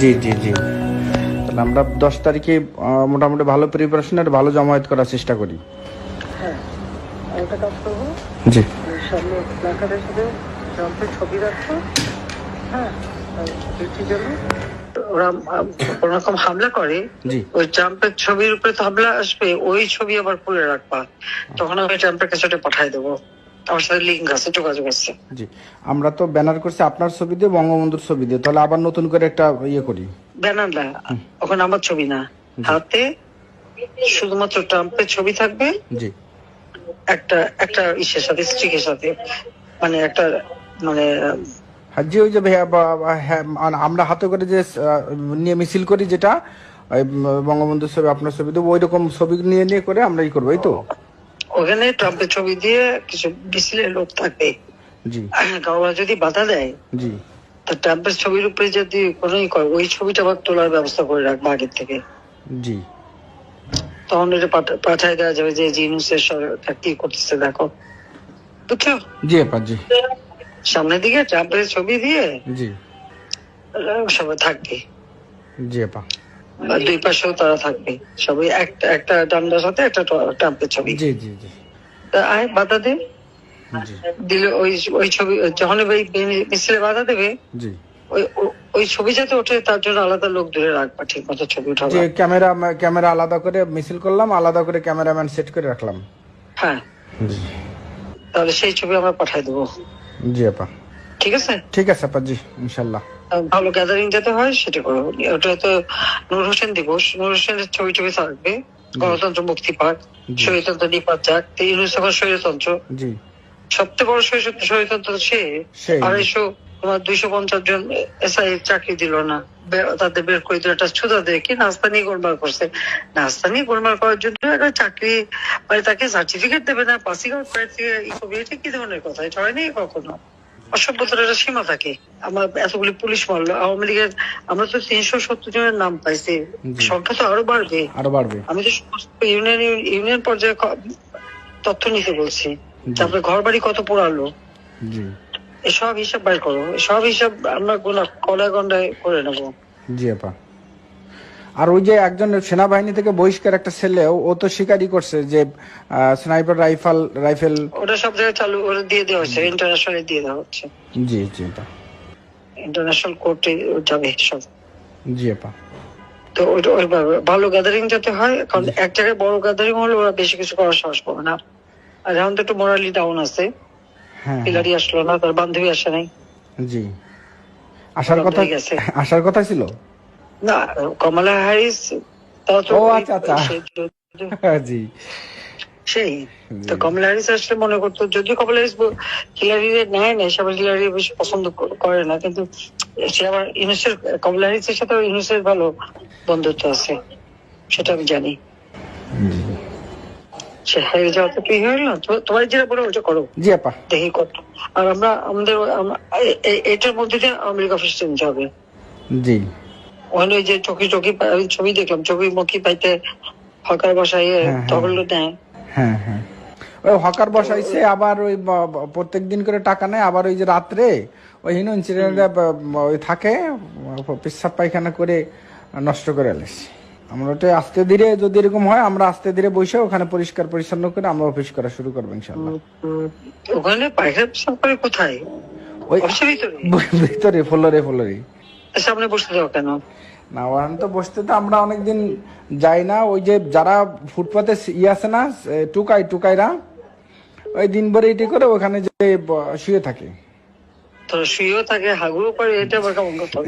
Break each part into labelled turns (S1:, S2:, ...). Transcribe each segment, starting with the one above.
S1: জি জি জি। তাহলে আমরা দশ তারিখে মোটামুটি ভালো প্রিপারেশনের ভালো জমায়েত করার চেষ্টা করি।
S2: হ্যাঁ একটা কাজ করব?
S1: জি।
S2: সামনে প্ল্যাকার্ডের সাথে ট্রাম্পের ছবি রাখব। হ্যাঁ ওরা হামলা করে
S1: জি।
S2: ওই ট্রাম্পের ছবির উপরে তো হামলা আসবে ওই ছবি আবার খুলে রাখবা। তখন আমি ট্রাম্পের কাছে পাঠাই দেবো। আমার সাথে লিঙ্ক আছে যোগাযোগ আছে।
S1: জি আমরা তো ব্যানার করছি আপনার ছবি দিয়ে বঙ্গবন্ধুর ছবি দিয়ে। তাহলে আবার নতুন করে একটা ইয়ে করি।
S2: ব্যানার না ওখানে আমার ছবি না। হাতে শুধুমাত্র ট্রাম্পের ছবি থাকবে।
S1: জি।
S2: একটা একটা ইসের সাথে স্ট্রিকের সাথে। মানে একটা মানে
S1: হ্যাঁ জি ওই যে ভাইয়া হ্যাঁ, আমরা হাতে করে যে নিয়ে মিছিল করি যেটা বঙ্গবন্ধুর ছবি আপনার ছবি দেবো ওই রকম ছবি নিয়ে নিয়ে করে আমরা ই করব এই তো?
S2: ওখানে ট্রাম্পের ছবি দিয়ে কিছু মিছিলের লোক কারোরা যদি বাধা দেয় তা ট্রাম্পের ছবির উপরে যদি কোনো করে ওই ছবিটা আবার তোলার ব্যবস্থা করে রাখবে আগের থেকে।
S1: জি।
S2: তখন এটা পাঠায় দেওয়া যাবে যে জিনুসের সরকার কি করতেছে দেখো। বুঝছ?
S1: জি আপা জি।
S2: সামনের দিকে ট্রাম্পের ছবি দিয়ে
S1: জি।
S2: সবাই থাকবে।
S1: জি আপা।
S2: দুই পাশেও তারা থাকবে। সবাই একটা একটা ডান্ডার সাথে একটা ট্রাম্পের ছবি।
S1: জি জি জি।
S2: আয় বাধা দে। দিলে ওই ওই ছবি যখন ওই মিছিলে বাধা দেবে
S1: জি।
S2: ওই ওই ছবি যাতে ওঠে তার জন্য আলাদা লোক দূরে রাখবা ঠিক মতো ছবি উঠাবা।
S1: যে ক্যামেরা ক্যামেরা আলাদা করে মিছিল করলাম আলাদা করে ক্যামেরাম্যান সেট করে রাখলাম।
S2: হ্যাঁ।
S1: জি।
S2: তাহলে সেই ছবি আমরা পাঠাই দেবো।
S1: জি আপা।
S2: ঠিক আছে?
S1: ঠিক আছে আপাজি ইনশাল্লাহ।
S2: ভালো গ্যাদারিং যাতে হয় সেটা করো। ওটা তো নূর হোসেন দিবস। নূর হোসেনের ছবি টবি থাকবে গণতন্ত্র মুক্তি পাক। স্বৈরতন্ত্র নিপাত যাক। তো ইউনুস এখন স্বৈরতন্ত্র সবচেয়ে বড় স্বৈর- স্বৈরতন্ত্র সে। আড়াইশো তোমার দুইশো পঞ্চাশ জন এসআই চাকরি দিল না। তাদের বের করে দিল। একটা ছুতা দিয়ে কি নাস্তা নিয়ে গোলমাল করছে। নাস্তা নিয়ে গোলমাল করার জন্য একটা চাকরি মানে তাকে সার্টিফিকেট দেবে না পাসিং আউট করবে। কি ধরনের কথা? এটা হয়নি কখনো? অসভ্যতার একটা সীমা থাকে। আমার এতগুলি পুলিশ মারলো আওয়ামী লীগের আমরা তো তিনশো সত্তর জনের নাম পাইছি। সংখ্যা তো আরও বাড়বে।
S1: আরও বাড়বে।
S2: আমি তো সমস্ত ইউনিয়ন ইউনিয়ন পর্যায়ে তথ্য নিতে বলছি। তারপরে ঘর বাড়ি কত পোড়ালো। এসব হিসাব বাইর করো। সব হিসাব আমরা গোলা কলা গন্ডায় করে নেব।
S1: জি আপা। আর ওই যে একজন সেনাবাহিনী থেকে বহিষ্কার একটা ছেলে ও- তো স্বীকারই করছে যে স্নাইপার রাইফেল রাইফেল
S2: ওটা সব জায়গায় চালু ওটা দিয়ে দেওয়া হচ্ছে ইন্টারন্যাশনালে দিয়ে দেওয়া হচ্ছে।
S1: জি জি আপা
S2: ইন্টারন্যাশনাল কোর্টে যাবে সব।
S1: জি আপা।
S2: তো ভালো গ্যাদারিং যাতে হয় কারণ এক জায়গায় বড় গ্যাদারিং হলে ওরা বেশি কিছু করার সাহস পাবে না। আর এখন তো একটু মোরালি ডাউন আছে।
S1: হ্যাঁ
S2: পিলারি আসলো না তার বান্ধবী আসে নাই।
S1: জি। আসার কথা আসার কথা ছিল?
S2: না কমলা হ্যারিস
S1: ও, আচ্ছা, আচ্ছা। জি।
S2: সেই তো কমলা হ্যারিস আসলে মনে করতো যদিও কমলা হ্যারিস হিলারি নেয় না সে হিলারি বেশি পছন্দ করে না কিন্তু সে আবার ইউনুসের কমলা হ্যারিসের সাথে ইউনুসের ভালো বন্ধুত্ব আছে সেটা আমি জানি। সে হেরে যাওয়া তো কি তো- তোমার যেটা বলে ওটা করো।
S1: জি আপা।
S2: দেখি কত আর আমরা আমাদের এটার মধ্যে দিয়ে অফিস চেঞ্জ হবে
S1: জি।
S2: ওখানে ওই যে চকি চকি ছবি দেখলাম চকি মুখি পাইতে হকার বসাই
S1: হ্যাঁ, হ্যাঁ।
S2: নেয়
S1: হ্যাঁ হ্যাঁ। ওই হকার বসাইছে আবার ওই প্রত্যেক দিন করে টাকা নেয় আবার ওই যে রাত্রে ওই হিনো ইনসিডেন্ট ওই থাকে পেশাব পায়খানা করে নষ্ট করে এলেছে আমরা ওটা আস্তে ধীরে যদি এরকম হয় আমরা আস্তে ধীরে বসে ওখানে পরিষ্কার পরিচ্ছন্ন করে আমরা অফিস করা শুরু করব ইনশাল্লাহ
S2: ওখানে পায়খানা পেশাব করে কোথায়?
S1: ওই
S2: ভিতরে?
S1: ভিতরে ফ্লোরে ফ্লোরে।
S2: সামনে বসতে দাও কেন?
S1: না ওখানে তো বসতে তো আমরা অনেকদিন যাই না। ওই যে যারা ফুটপাতে ইয়ে আছে না টুকাই টুকাইরা ওই দিন ভরে এটি করে ওখানে যে শুয়ে থাকে।
S2: তো শুয়েও থাকে হাগুও করে এটা আবার কেমন কথা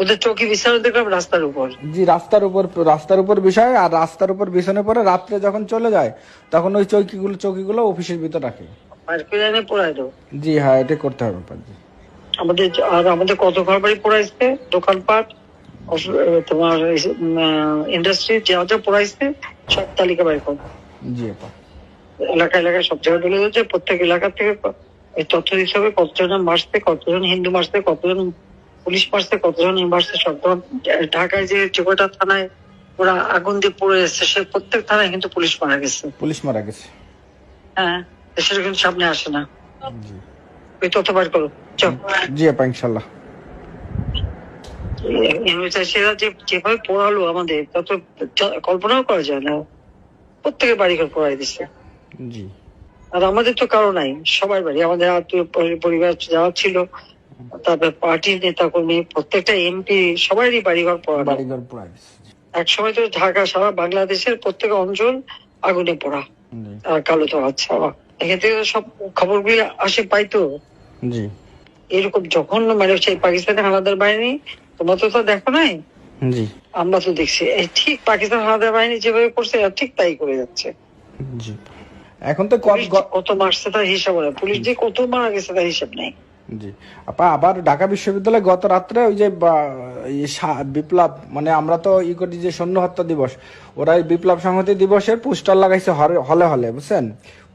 S2: ওদের চৌকি বিছানো দেখলাম রাস্তার উপর।
S1: জি রাস্তার উপর রাস্তার উপর বিষয় আর রাস্তার উপর বিছানে পরে রাত্রে যখন চলে যায় তখন ওই চৌকিগুলো চৌকিগুলো অফিসের ভিতর রাখে।
S2: আর দাও।
S1: জি হ্যাঁ এটা করতে হবে
S2: আমাদের আর আমাদের কত ঘর বাড়ি পোড়াইছে? দোকানপাট তোমার ইন্ডাস্ট্রি যা যা পোড়াইছে সব তালিকা বাইর করো।
S1: জি আপা।
S2: এলাকা এলাকায় সব জায়গায় বলে যাচ্ছে প্রত্যেক এলাকা থেকে এই তথ্য দিতে হবে কতজন মারছে কতজন হিন্দু মারছে কতজন পুলিশ মারছে কতজন মারছে সব ঢাকায় যে চোখটা থানায় ওরা আগুন দিয়ে পড়ে এসছে সে প্রত্যেক থানায় কিন্তু পুলিশ মারা গেছে।
S1: পুলিশ মারা গেছে।
S2: হ্যাঁ সেটা কিন্তু সামনে আসে না।
S1: জি।
S2: ওই করো
S1: জি আপা ইনশাল্লাহ
S2: সেরা যে যেভাবে পড়ালো আমাদের তা তো কল্পনাও করা যায় না। প্রত্যেকের বাড়ি ঘর পড়াই দিচ্ছে।
S1: জি।
S2: আর আমাদের তো কারও নাই সবার বাড়ি। আমাদের আত্মীয় পরিবার যারা ছিল তারপর পার্টির নেতা কর্মী প্রত্যেকটা এমপি সবারই বাড়িঘর পড়ানো। এক সময় তো ঢাকা সারা বাংলাদেশের প্রত্যেক অঞ্চল আগুনে পড়া। আর কালো তো আচ্ছা এখান থেকে সব খবরগুলি আসে পাইতো।
S1: জি।
S2: এরকম যখন মানে সেই পাকিস্তানি হানাদার বাহিনী? তোমরা তো দেখো নাই?
S1: জি।
S2: আমরা তো দেখছি। ঠিক পাকিস্তান হানাদার বাহিনী যেভাবে করছে ঠিক তাই করে যাচ্ছে।
S1: জি। এখন তো কত
S2: মারছে তার হিসাব নেই। পুলিশ যে কত মারা গেছে তার হিসাব নেই।
S1: জি। আপা আবার ঢাকা বিশ্ববিদ্যালয়ে গত রাত্রে ওই যে বিপ্লব মানে আমরা তো ই করি যে সৈন্য হত্যা দিবস ওরা বিপ্লব সংহতি দিবসের পোস্টার লাগাইছে হলে হলে বুঝছেন?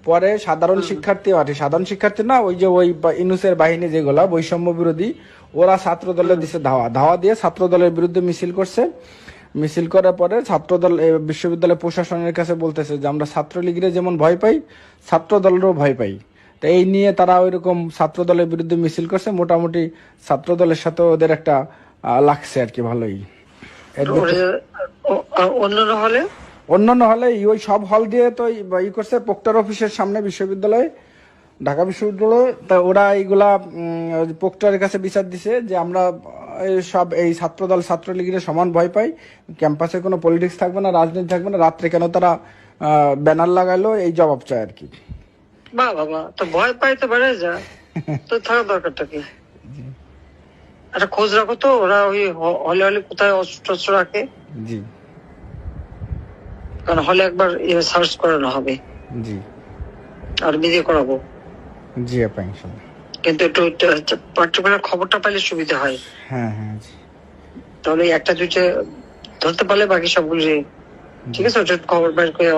S1: পরে সাধারণ শিক্ষার্থী আর সাধারণ শিক্ষার্থী না ওই যে ওই ইনুসের বাহিনী যেগুলা বৈষম্য বিরোধী ওরা ছাত্র দলে দিছে ধাওয়া। ধাওয়া দিয়ে ছাত্র দলের বিরুদ্ধে মিছিল করছে। মিছিল করার পরে ছাত্রদল এ, বিশ্ববিদ্যালয় প্রশাসনের কাছে বলতেছে যে আমরা ছাত্রলীগের যেমন ভয় পাই ছাত্র দলেরও ভয় পাই। তো এই নিয়ে তারা ওইরকম ছাত্র দলের বিরুদ্ধে মিছিল করছে। মোটামুটি ছাত্র দলের সাথে ওদের একটা লাগছে আর কি ভালোই।
S2: অন্যান্য হলে?
S1: অন্যান্য হলে ওই সব হল দিয়ে তো ই- করছে পোক্টার অফিসের সামনে বিশ্ববিদ্যালয়ে ঢাকা বিশ্ববিদ্যালয়। তা ওরা এইগুলা পোক্টারের কাছে বিচার দিছে যে আমরা সব এই ছাত্রদল ছাত্রলীগের সমান ভয় পাই। ক্যাম্পাসে কোনো পলিটিক্স থাকবে না রাজনীতি থাকবে না। রাত্রে কেন তারা ব্যানার লাগালো? এই জবাব চায় আর কি।
S2: বা বাবা তো ভয় পাইতে পারে যা। তো থাকার দরকারটা কি? একটা খোঁজ রাখো তো ওরা ওই হলে হলে কোথায় অস্ত্র রাখে?
S1: জি।
S2: কারণ হলে একবার সার্চ করানো হবে।
S1: জি।
S2: আর বিয়ে করাবো।
S1: জি আপা ইনশাআল্লাহ
S2: কিন্তু একটু পার্টিকুলার খবরটা পাইলে সুবিধা হয়।
S1: হ্যাঁ হ্যাঁ জি।
S2: তাহলে একটা দুইটা ধরতে পারলে বাকি সবগুলো ঠিক আছে খবর বের করে